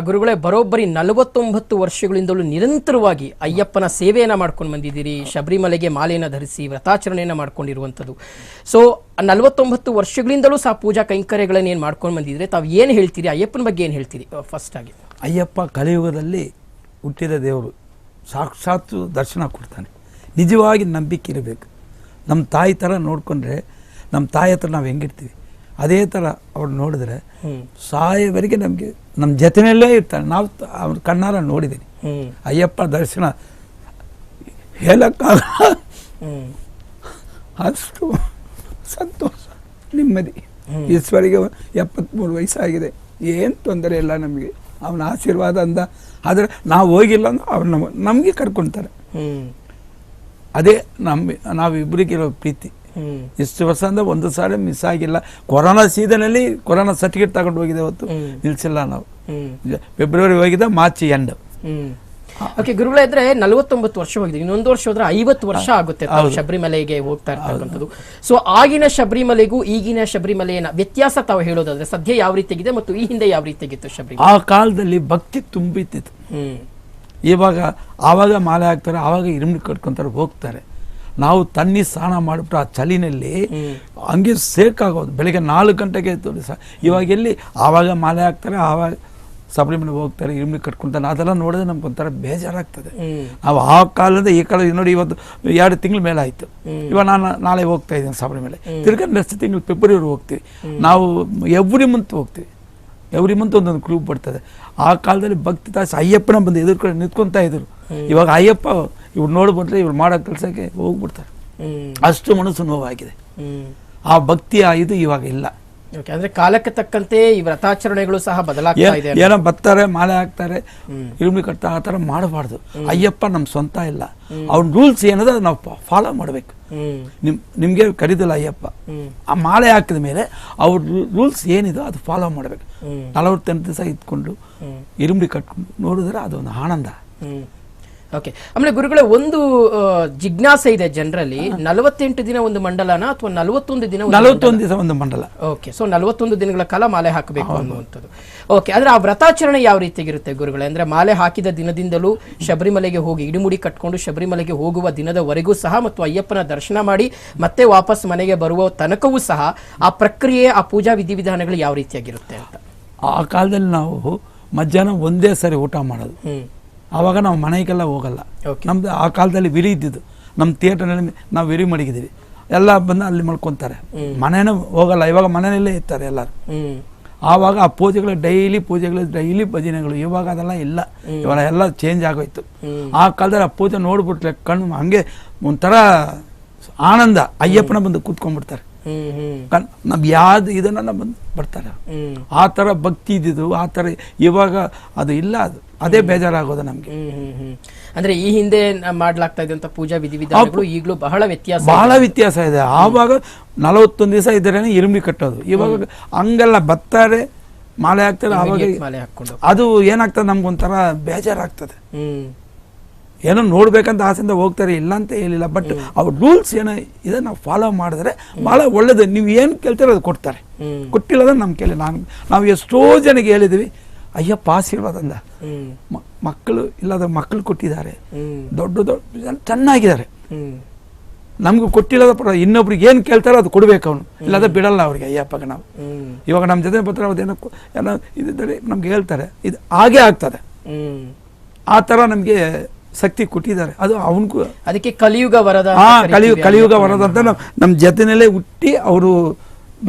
ಗುರುಗಳೇ, ಬರೋಬ್ಬರಿ ನಲವತ್ತೊಂಬತ್ತು ವರ್ಷಗಳಿಂದಲೂ ನಿರಂತರವಾಗಿ ಅಯ್ಯಪ್ಪನ ಸೇವೆಯನ್ನ ಮಾಡ್ಕೊಂಡು ಬಂದಿದ್ದೀರಿ. ಶಬರಿಮಲೆಗೆ ಮಾಲೆಯನ್ನು ಧರಿಸಿ ವ್ರತಾಚರಣೆಯನ್ನು ಮಾಡ್ಕೊಂಡಿರುವಂಥದ್ದು. ಸೊ ನಲವತ್ತೊಂಬತ್ತು ವರ್ಷಗಳಿಂದಲೂ ಸಹ ಪೂಜಾ ಕೈಂಕರ್ಯಗಳನ್ನು ಏನು ಮಾಡ್ಕೊಂಡು ಬಂದಿದ್ರೆ ತಾವು ಏನು ಹೇಳ್ತೀರಿ? ಅಯ್ಯಪ್ಪನ ಬಗ್ಗೆ ಏನು ಹೇಳ್ತೀರಿ? ಫಸ್ಟ್ ಆಗಿ. ಅಯ್ಯಪ್ಪ ಕಲಿಯುಗದಲ್ಲಿ ಹುಟ್ಟಿದ ದೇವರು ಸಾಕ್ಷಾತ್ ದರ್ಶನ ಕೊಡ್ತಾನೆ. ನಿಜವಾಗಿ ನಂಬಿಕೆ ಇರಬೇಕು. ನಮ್ಮ ತಾಯಿ ಥರ ನೋಡಿಕೊಂಡ್ರೆ ನಮ್ಮ ತಾಯಿ ಹತ್ರ ನಾವು ಹೆಂಗಿರ್ತೀವಿ ಅದೇ ಥರ ಅವ್ರು ನೋಡಿದ್ರೆ ಸಾಯವರೆಗೆ ನಮಗೆ ನಮ್ಮ ಜೊತೆಯಲ್ಲೇ ಇರ್ತಾನೆ. ನಾವು ಅವ್ರ ಕಣ್ಣಾರ ನೋಡಿದ್ದೀನಿ ಅಯ್ಯಪ್ಪ ದರ್ಶನ ಹೇಳಕ್ಕಾಗ ಅಷ್ಟು ಸಂತೋಷ ನೆಮ್ಮದಿ. ಈಶ್ವರಿಗೆ ಎಪ್ಪತ್ತ್ಮೂರು ವಯಸ್ಸಾಗಿದೆ. ಏನು ತೊಂದರೆ ಇಲ್ಲ ನಮಗೆ. ಅವನ ಆಶೀರ್ವಾದ ಅಂದ. ಆದರೆ ನಾವು ಹೋಗಿಲ್ಲ ಅಂದ್ರೆ ಅವ್ರು ನಮ್ಮ ನಮಗೆ ಕರ್ಕೊಳ್ತಾರೆ ಅದೇ ನಮ್ಮ ನಾವಿಬ್ಬರಿಗಿರೋ ಪ್ರೀತಿ. ಇಷ್ಟು ವರ್ಷ ಅಂದ್ರೆ ಒಂದು ಸಾರಿ ಮಿಸ್ ಆಗಿಲ್ಲ. ಕೊರೋನಾ ಸೀಸನಲ್ಲಿ ಕೊರೋನಾ ಸರ್ಟಿಫಿಕೇಟ್ ತಗೊಂಡು ಹೋಗಿದೆ ಹೊತ್ತು. ನಿಲ್ಸಿಲ್ಲ ನಾವು. ಫೆಬ್ರವರಿ ಹೋಗಿದ್ದ ಮಾರ್ಚ್ ಎಂಡ್ ಓಕೆ ಗುರುಗಳ ಇದ್ರೆ ನಲವತ್ತೊಂಬತ್ತು ವರ್ಷ ಹೋಗಿದೆ ಇನ್ನೊಂದು ವರ್ಷ ಹೋದ್ರೆ ಐವತ್ತು ವರ್ಷ ಆಗುತ್ತೆ ಶಬರಿಮಲೆಗೆ ಹೋಗ್ತಾ ಇರ್ತಕ್ಕಂಥದ್ದು. ಸೊ ಆಗಿನ ಶಬರಿಮಲೆಗೂ ಈಗಿನ ಶಬರಿಮಲೆಯ ವ್ಯತ್ಯಾಸ ತಾವು ಹೇಳೋದಾದ್ರೆ ಸದ್ಯ ಯಾವ ರೀತಿಯಾಗಿದೆ ಮತ್ತು ಈ ಹಿಂದೆ ಯಾವ ರೀತಿಯಾಗಿತ್ತು ಶಬರಿ ಆ ಕಾಲದಲ್ಲಿ ಭಕ್ತಿ ತುಂಬಿತ್ತಿತ್ತು. ಹ್ಮ್. ಇವಾಗ ಆವಾಗ ಮಾಲೆ ಹಾಕ್ತಾರೆ ಆವಾಗ ಇರುಮಿ ಕಟ್ಕೊಂತಾರೆ ಹೋಗ್ತಾರೆ. ನಾವು ತಣ್ಣಿ ಸ್ನಾನ ಮಾಡಿಬಿಟ್ಟು ಆ ಚಳಿನಲ್ಲಿ ಹ್ಮ್. ಹಂಗೆ ಸೇರ್ಕಾಗೋದು. ಬೆಳಗ್ಗೆ ನಾಲ್ಕು ಗಂಟೆಗೆ ತೋರಿಸ ಇವಾಗ ಎಲ್ಲಿ? ಆವಾಗ ಮಾಲೆ ಹಾಕ್ತಾರೆ ಆವಾಗ ಸಬರಿಮಲೆ ಹೋಗ್ತಾರೆ ಇರುಮಡಿ ಕಟ್ಕೊಂತಾರೆ ಅದೆಲ್ಲ ನೋಡಿದ್ರೆ ನಮ್ಗೆ ಒಂಥರ ಬೇಜಾರಾಗ್ತದೆ. ನಾವು ಆ ಕಾಲದ ಈ ಕಾಲ ನೋಡಿ ಇವತ್ತು ಎರಡು ತಿಂಗಳ ಮೇಲೆ ಆಯಿತು. ಇವಾಗ ನಾನು ನಾಳೆ ಹೋಗ್ತಾ ಇದ್ದೀನಿ ಶಬರಿಮಲೆ ತಿರ್ಗಾ ನೆಕ್ಸ್ಟ್ ತಿಂಗಳು ಫೆಬ್ರವರಿ ಹೋಗ್ತೀವಿ. ನಾವು ಎವ್ರಿ ಮಂತ್ ಹೋಗ್ತೀವಿ. ಎವ್ರಿ ಮಂತ್ ಒಂದೊಂದು ಗ್ರೂಪ್ ಬರ್ತದೆ. ಆ ಕಾಲದಲ್ಲಿ ಭಕ್ತಿ ತಾಸ ಅಯ್ಯಪ್ಪನ ಬಂದು ಎದುರ್ಕೊಂಡು ನಿಂತ್ಕೊತಾ ಇದ್ರು. ಇವಾಗ ಅಯ್ಯಪ್ಪ ಇವ್ರು ನೋಡ್ಬಿಟ್ರೆ ಇವ್ರು ಮಾಡೋ ಕೆಲಸಕ್ಕೆ ಹೋಗ್ಬಿಡ್ತಾರೆ. ಅಷ್ಟು ಮನಸ್ಸು ನೋವಾಗಿದೆ. ಆ ಭಕ್ತಿಯ ಇದು ಇವಾಗ ಇಲ್ಲ. ಅಂದ್ರೆ ಕಾಲಕ್ಕೆ ತಕ್ಕಂತೆ ಈ ವ್ರತಾಚರಣೆಗಳು ಸಹ ಬದಲಾಗ್ತಾ ಇದೆ ಏನೋ ಬರ್ತಾರೆ ಮಾಲೆ ಹಾಕ್ತಾರೆ. ಇರುಮಿ ಕಟ್ತಾ ಆ ಥರ ಮಾಡಬಾರ್ದು. ಅಯ್ಯಪ್ಪ ನಮ್ಮ ಸ್ವಂತ ಇಲ್ಲ. ಅವ್ನ ರೂಲ್ಸ್ ಏನದ ನಾವು ಫಾಲೋ ಮಾಡಬೇಕು. ನಿಮ್ ನಿಮಗೆ ಕರೀದಿಲ್ಲ ಅಯ್ಯಪ್ಪ. ಆ ಮಾಲೆ ಹಾಕಿದ ಮೇಲೆ ಅವ್ರ ರೂಲ್ಸ್ ಏನಿದೋ ಅದು ಫಾಲೋ ಮಾಡಬೇಕು. ನಲವತ್ತೆಂಟು ದಿವಸ ಇದ್ಕೊಂಡು ಇರುಮಿ ಇರುಂಬಿ ಕಟ್ಕೊಂಡು ನೋಡಿದ್ರೆ ಅದೊಂದು ಆನಂದ. ಓಕೆ ಆಮೇಲೆ ಗುರುಗಳ ಒಂದು ಜಿಜ್ಞಾಸೆ ಇದೆ ಜನರಲ್ಲಿ. ನಲವತ್ತೆಂಟು ದಿನ ಒಂದು ಮಂಡಲನ ಅಥವಾ ನಲವತ್ತೊಂದು ದಿನ ನಲವತ್ತೊಂದು ದಿವಸ ಒಂದು ಮಂಡಲ. ಓಕೆ ಸೊ ನಲವತ್ತೊಂದು ದಿನಗಳ ಕಾಲ ಮಾಲೆ ಹಾಕಬೇಕು ಅನ್ನುವಂಥದ್ದು. ಓಕೆ ಅಂದ್ರೆ ಆ ವ್ರತಾಚರಣೆ ಯಾವ ರೀತಿಯಾಗಿರುತ್ತೆ ಗುರುಗಳೇ? ಅಂದ್ರೆ ಮಾಲೆ ಹಾಕಿದ ದಿನದಿಂದಲೂ ಶಬರಿಮಲೆಗೆ ಹೋಗಿ ಇಡಿಮುಡಿ ಕಟ್ಕೊಂಡು ಶಬರಿಮಲೆಗೆ ಹೋಗುವ ದಿನದವರೆಗೂ ಸಹ ಮತ್ತು ಅಯ್ಯಪ್ಪನ ದರ್ಶನ ಮಾಡಿ ಮತ್ತೆ ವಾಪಸ್ ಮನೆಗೆ ಬರುವ ತನಕವೂ ಸಹ ಆ ಪ್ರಕ್ರಿಯೆ ಆ ಪೂಜಾ ವಿಧಿವಿಧಾನಗಳು ಯಾವ ರೀತಿಯಾಗಿರುತ್ತೆ ಅಂತ? ಆ ಕಾಲದಲ್ಲಿ ನಾವು ಮಧ್ಯಾಹ್ನ ಒಂದೇ ಸರಿ ಊಟ ಮಾಡೋದು. ಆವಾಗ ನಾವು ಮನೆಗೆಲ್ಲ ಹೋಗಲ್ಲ. ನಮ್ದು ಆ ಕಾಲದಲ್ಲಿ ವಿರಿ ಇದ್ದಿದ್ದು. ನಮ್ಮ ಥಿಯೇಟರ್ನಲ್ಲಿ ನಾವು ವಿರಿ ಮಡಗಿದ್ದೀವಿ. ಎಲ್ಲ ಬಂದು ಅಲ್ಲಿ ಮಲ್ಕೊತಾರೆ. ಮನೇನೂ ಹೋಗಲ್ಲ. ಇವಾಗ ಮನೆಯಲ್ಲೇ ಇರ್ತಾರೆ ಎಲ್ಲರೂ. ಆವಾಗ ಆ ಪೂಜೆಗಳು ಡೈಲಿ ಪೂಜೆಗಳು ಡೈಲಿ ಭಜನೆಗಳು ಇವಾಗ ಅದೆಲ್ಲ ಇಲ್ಲ. ಇವಾಗ ಎಲ್ಲ ಚೇಂಜ್ ಆಗೋಯ್ತು. ಆ ಕಾಲದಲ್ಲಿ ಆ ಪೂಜೆ ನೋಡ್ಬಿಟ್ರೆ ಕಣ್ಣು ಹಂಗೆ ಒಂಥರ ಆನಂದ. ಅಯ್ಯಪ್ಪನ ಬಂದು ಕೂತ್ಕೊಂಡ್ಬಿಡ್ತಾರೆ. ನಮ್ಗೆ ನಮ್ ಯಾವ್ದು ಇದನ್ನ ಬಂದು ಬರ್ತಾರೆ. ಆ ಥರ ಭಕ್ತಿ ಇದ್ದಿದ್ದು ಆ ಥರ ಇವಾಗ ಅದು ಇಲ್ಲ ಅದು. ಅದೇ ಬೇಜಾರಾಗೋದು ನಮಗೆ. ಅಂದ್ರೆ ಈ ಹಿಂದೆ ಮಾಡ್ಲಾಗ್ತಾ ಇದ್ದಂತ ಪೂಜಾ ವಿಧಿವಿಧಾನಗಳು ಈಗಲೂ ಬಹಳ ವ್ಯತ್ಯಾಸ ಬಹಳ ವ್ಯತ್ಯಾಸ ಇದೆ. ಆವಾಗ ನಲವತ್ತೊಂದು ದಿವಸ ಇದ್ರೇನೆ ಇರುಮಿ ಕಟ್ಟೋದು. ಇವಾಗ ಹಂಗೆಲ್ಲ ಬತ್ತಾರೆ ಮಾಲೆ ಹಾಕ್ತಾರೆ ಆವಾಗ Immediate ಮಾಲೆ ಹಾಕೊಂಡು ಅದು ಏನಾಗ್ತದೆ ನಮ್ಗೊಂಥರ ಬೇಜಾರಾಗ್ತದೆ. ಏನೋ ನೋಡ್ಬೇಕಂತ ಆಸೆಯಿಂದ ಹೋಗ್ತಾರೆ ಇಲ್ಲ ಅಂತ ಹೇಳಿಲ್ಲ. ಬಟ್ ಅವ್ರ ರೂಲ್ಸ್ ಏನೋ ಇದೆ ನಾವು ಫಾಲೋ ಮಾಡಿದ್ರೆ ಭಾಳ ಒಳ್ಳೇದು. ನೀವು ಏನು ಕೇಳ್ತೀರೋ ಅದು ಕೊಡ್ತಾರೆ. ಕೊಟ್ಟಿಲ್ಲದ ನಮ್ ನಮ್ಮ ಕೇಳಿ ನಾನು ನಾವು ಎಷ್ಟೋ ಜನಕ್ಕೆ ಹೇಳಿದ್ವಿ ಅಯ್ಯಪ್ಪ ಆಶೀರ್ವಾದ ಅಂದ ಮಕ್ಕಳು ಇಲ್ಲದ ಮಕ್ಕಳು ಕೊಟ್ಟಿದ್ದಾರೆ. ದೊಡ್ಡ ದೊಡ್ಡ ಜನ ಚೆನ್ನಾಗಿದ್ದಾರೆ. ನಮ್ಗೂ ಕೊಟ್ಟಿಲ್ಲದ ಪರ ಇನ್ನೊಬ್ರಿಗೆ ಏನು ಕೇಳ್ತಾರೋ ಅದು ಕೊಡ್ಬೇಕು ಅವನು. ಇಲ್ಲದ ಬಿಡಲ್ಲ ಅವ್ರಿಗೆ ಅಯ್ಯಪ್ಪಗೆ ನಾವು ಇವಾಗ ನಮ್ಮ ಜೊತೆ ಬರ್ತಾರೆ ಅದೇನೋ ಎಲ್ಲ ಏನೋ ಇದ್ದರೆ ನಮ್ಗೆ ಹೇಳ್ತಾರೆ ಇದು ಹಾಗೆ ಆಗ್ತದೆ. ಆ ಥರ ನಮಗೆ ಶಕ್ತಿ ಕೊಟ್ಟಿದ್ದಾರೆ. ಅದು ಅವನಿಗೂ ಅದಕ್ಕೆ ಕಲಿಯುಗ ವರದ ಅಂತ ಹಾ ಕರಿತೀವಿ ಕಲಿಯು ಅಲ್ವಾ? ಕಲಿಯುಗ ವರದಂತ ನಮ್ಮ ನಮ್ಮ ಜೊತೆನಲ್ಲೇ ಹುಟ್ಟಿ ಅವರು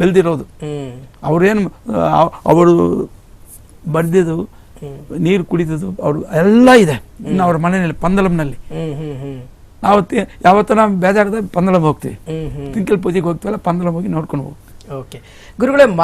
ಬೆಳೆದಿರೋದು. ಅವ್ರೇನು ಅವರು ಬಡ್ದಿದ್ದು. ನೀರು ಕುಡಿದಿದ್ದು ಅವ್ರು ಎಲ್ಲ ಇದೆ. ಇನ್ನು ಅವ್ರ ಮನೆಯಲ್ಲಿ ಪಂದಲಂನಲ್ಲಿ. ನಾವು ಯಾವತ್ತೂ ನಾವು ಬೇಜಾರದ ಪಂದಲಂ ಹೋಗ್ತೀವಿ. ತಿಂಕಲ್ ಪೂಜೆಗೆ ಹೋಗ್ತೀವಲ್ಲ ಪಂದಲಂ ಹೋಗಿ ನೋಡ್ಕೊಂಡು ಹೋಗ್ತೀವಿ. ಓಕೆ. ಗುರುಗಳೇ